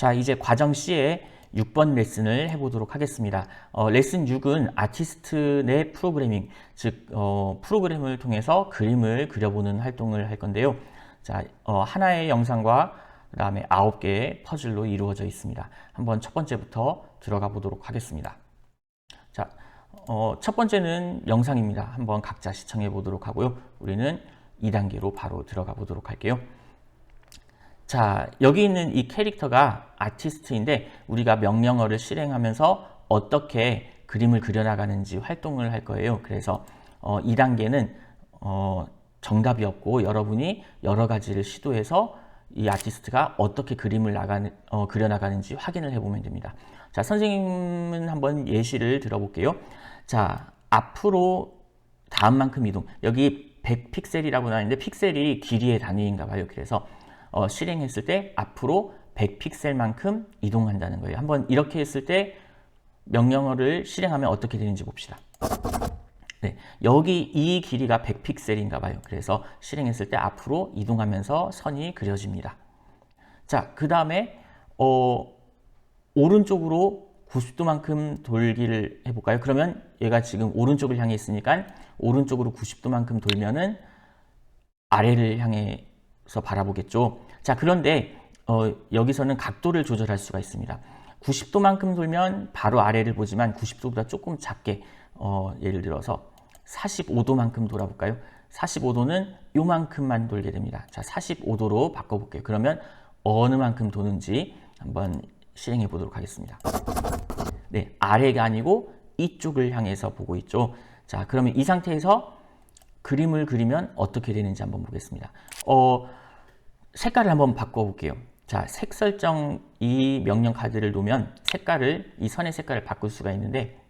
자, 이제 과정 C의 6번 레슨을 해보도록 하겠습니다. 어, 레슨 6은 아티스트 내 프로그래밍, 즉 어, 프로그램을 통해서 그림을 그려보는 활동을 할 건데요. 자, 어, 하나의 영상과 그 다음에 9개의 퍼즐로 이루어져 있습니다. 한번 첫 번째부터 들어가 보도록 하겠습니다. 자, 어, 첫 번째는 영상입니다. 한번 각자 시청해 보도록 하고요. 우리는 2단계로 바로 들어가 보도록 할게요. 자, 여기 있는 이 캐릭터가 아티스트인데 우리가 명령어를 실행하면서 어떻게 그림을 그려나가는지 활동을 할 거예요. 그래서 어, 2단계는 어, 정답이 없고 여러분이 여러 가지를 시도해서 이 아티스트가 어떻게 그림을 나가는, 어, 그려나가는지 확인을 해보면 됩니다. 자, 선생님은 한번 예시를 들어볼게요. 자, 앞으로 다음만큼 이동. 여기 100픽셀이라고 나왔는데 픽셀이 길이의 단위인가 봐요. 그래서 어, 실행했을 때 앞으로 100픽셀만큼 이동한다는 거예요. 한번 이렇게 했을 때 명령어를 실행하면 어떻게 되는지 봅시다. 네, 여기 이 길이가 100픽셀인가 봐요. 그래서 실행했을 때 앞으로 이동하면서 선이 그려집니다. 자, 그 다음에 어, 오른쪽으로 90도만큼 돌기를 해볼까요? 그러면 얘가 지금 오른쪽을 향해 있으니까 오른쪽으로 90도만큼 돌면은 아래를 향해 서 바라보겠죠. 자, 그런데 어, 여기서는 각도를 조절할 수가 있습니다. 90도만큼 돌면 바로 아래를 보지만 90도보다 조금 작게 어, 예를 들어서 45도만큼 돌아볼까요? 45도는 요만큼만 돌게 됩니다. 자, 45도로 바꿔볼게요. 그러면 어느 만큼 도는지 한번 실행해 보도록 하겠습니다. 네, 아래가 아니고 이쪽을 향해서 보고 있죠. 자, 그러면 이 상태에서 그림을 그리면 어떻게 되는지 한번 보겠습니다. 어, 색깔을 한번 바꿔볼게요. 자, 색 설정 이 명령 카드를 놓으면 색깔을, 이 선의 색깔을 바꿀 수가 있는데,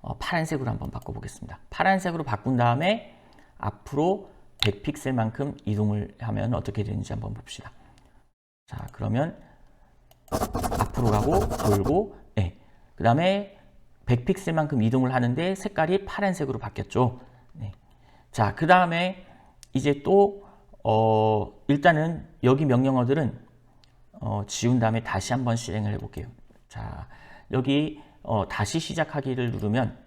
어, 파란색으로 한번 바꿔보겠습니다. 파란색으로 바꾼 다음에 앞으로 100픽셀만큼 이동을 하면 어떻게 되는지 한번 봅시다. 자, 그러면 앞으로 가고 돌고, 네. 그 다음에 100픽셀만큼 이동을 하는데 색깔이 파란색으로 바뀌었죠. 네. 자, 그 다음에 이제 또 어, 일단은 여기 명령어들은 어, 지운 다음에 다시 한번 실행을 해볼게요. 자, 여기 어, 다시 시작하기를 누르면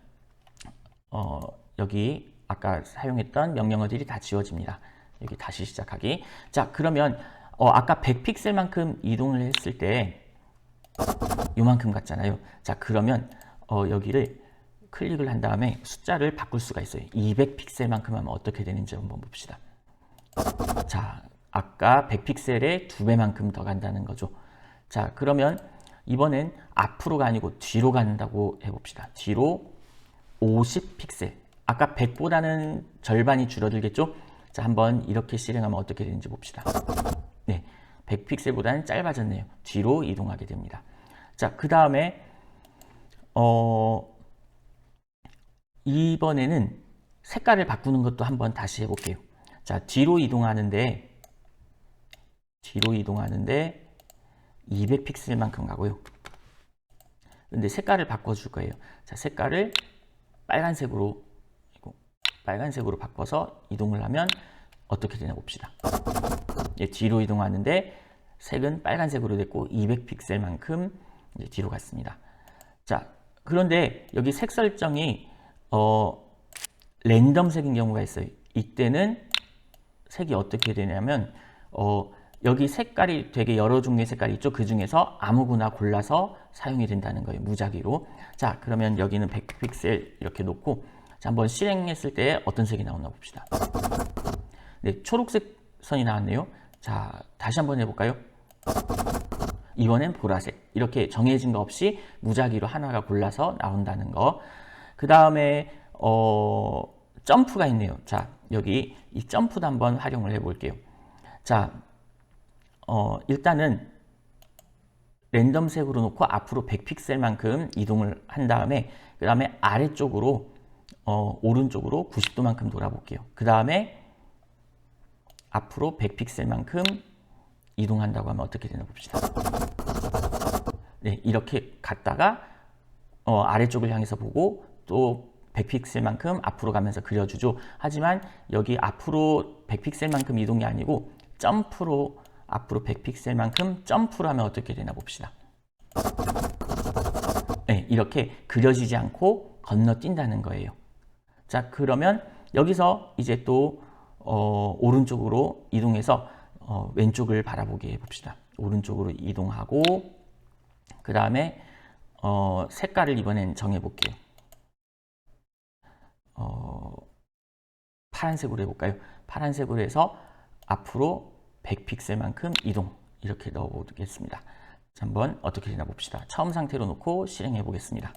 어, 여기 아까 사용했던 명령어들이 다 지워집니다. 여기 다시 시작하기. 자, 그러면 어, 아까 100픽셀만큼 이동을 했을 때 요만큼 같잖아요. 자, 그러면 어, 여기를 클릭을 한 다음에 숫자를 바꿀 수가 있어요. 200픽셀만큼 하면 어떻게 되는지 한번 봅시다. 자, 아까 100픽셀의 두 배만큼 더 간다는 거죠. 자, 그러면 이번엔 앞으로가 아니고 뒤로 간다고 해봅시다. 뒤로 50픽셀. 아까 100보다는 절반이 줄어들겠죠? 자, 한번 이렇게 실행하면 어떻게 되는지 봅시다. 네, 100픽셀보다는 짧아졌네요. 뒤로 이동하게 됩니다. 자, 그 다음에 어, 이번에는 색깔을 바꾸는 것도 한번 다시 해볼게요. 자, 뒤로 이동하는데 뒤로 이동하는데 200픽셀만큼 가고요. 근데 색깔을 바꿔줄 거예요. 자, 색깔을 빨간색으로 빨간색으로 바꿔서 이동을 하면 어떻게 되나 봅시다. 예, 뒤로 이동하는데 색은 빨간색으로 됐고 200픽셀만큼 뒤로 갔습니다. 자, 그런데 여기 색 설정이 어, 랜덤 색인 경우가 있어요. 이때는 색이 어떻게 되냐면 어, 여기 색깔이 되게 여러 종류의 색깔이 있죠. 그 중에서 아무거나 골라서 사용이 된다는 거예요. 무작위로. 자, 그러면 여기는 100픽셀 이렇게 놓고 자, 한번 실행했을 때 어떤 색이 나오나 봅시다. 네, 초록색 선이 나왔네요. 자, 다시 한번 해볼까요? 이번엔 보라색. 이렇게 정해진 거 없이 무작위로 하나가 골라서 나온다는 거. 그 다음에 어, 점프가 있네요. 자, 여기 이 점프도 한번 활용을 해볼게요. 자, 어, 일단은 랜덤색으로 놓고 앞으로 100픽셀만큼 이동을 한 다음에 그 다음에 아래쪽으로 어, 오른쪽으로 90도만큼 돌아볼게요. 그 다음에 앞으로 100픽셀만큼 이동한다고 하면 어떻게 되나 봅시다. 네, 이렇게 갔다가 어, 아래쪽을 향해서 보고 또 100픽셀만큼 앞으로 가면서 그려주죠. 하지만 여기 앞으로 100픽셀만큼 이동이 아니고 점프로 앞으로 100픽셀만큼 점프를 하면 어떻게 되나 봅시다. 네, 이렇게 그려지지 않고 건너뛴다는 거예요. 자, 그러면 여기서 이제 또 어, 오른쪽으로 이동해서 어, 왼쪽을 바라보게 해봅시다. 오른쪽으로 이동하고 그 다음에 어, 색깔을 이번엔 정해볼게요. 어, 파란색으로 해볼까요? 파란색으로 해서 앞으로 100픽셀만큼 이동 이렇게 넣어보겠습니다. 자, 한번 어떻게 되나 봅시다. 처음 상태로 놓고 실행해 보겠습니다.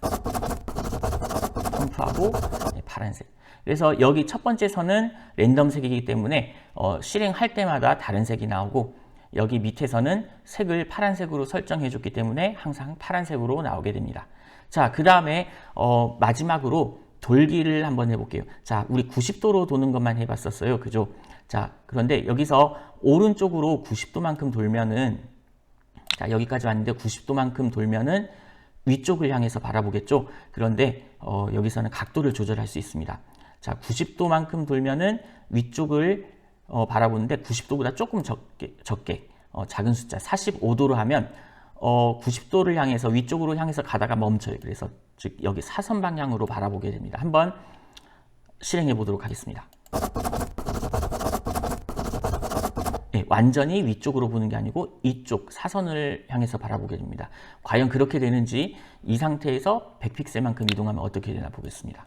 점프하고 네, 파란색. 그래서 여기 첫 번째 선은 랜덤 색이기 때문에 어, 실행할 때마다 다른 색이 나오고 여기 밑에서는 색을 파란색으로 설정해 줬기 때문에 항상 파란색으로 나오게 됩니다. 자, 그 다음에 어, 마지막으로 돌기를 한번 해볼게요. 자, 우리 90도로 도는 것만 해봤었어요. 그죠? 자, 그런데 여기서 오른쪽으로 90도만큼 돌면은 자, 여기까지 왔는데 90도만큼 돌면은 위쪽을 향해서 바라보겠죠. 그런데 어, 여기서는 각도를 조절할 수 있습니다. 자, 90도만큼 돌면은 위쪽을 어, 바라보는데 90도보다 조금 적게, 적게 어, 작은 숫자 45도로 하면 어, 90도를 향해서 위쪽으로 향해서 가다가 멈춰요. 그래서 즉 여기 사선 방향으로 바라보게 됩니다. 한번 실행해 보도록 하겠습니다. 네, 완전히 위쪽으로 보는 게 아니고 이쪽 사선을 향해서 바라보게 됩니다. 과연 그렇게 되는지 이 상태에서 100픽셀만큼 이동하면 어떻게 되나 보겠습니다.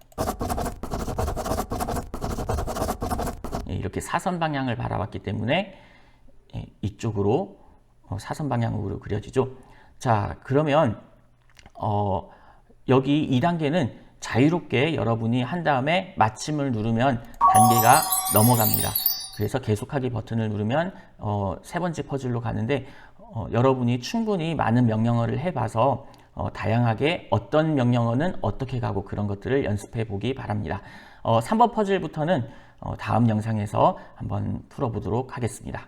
네, 이렇게 사선 방향을 바라봤기 때문에 예, 이쪽으로 어, 사선 방향으로 그려지죠. 자, 그러면 어, 여기 2단계는 자유롭게 여러분이 한 다음에 마침을 누르면 단계가 넘어갑니다. 그래서 계속하기 버튼을 누르면 어, 세 번째 퍼즐로 가는데 어, 여러분이 충분히 많은 명령어를 해봐서 어, 다양하게 어떤 명령어는 어떻게 가고 그런 것들을 연습해 보기 바랍니다. 어, 3번 퍼즐부터는 어, 다음 영상에서 한번 풀어보도록 하겠습니다.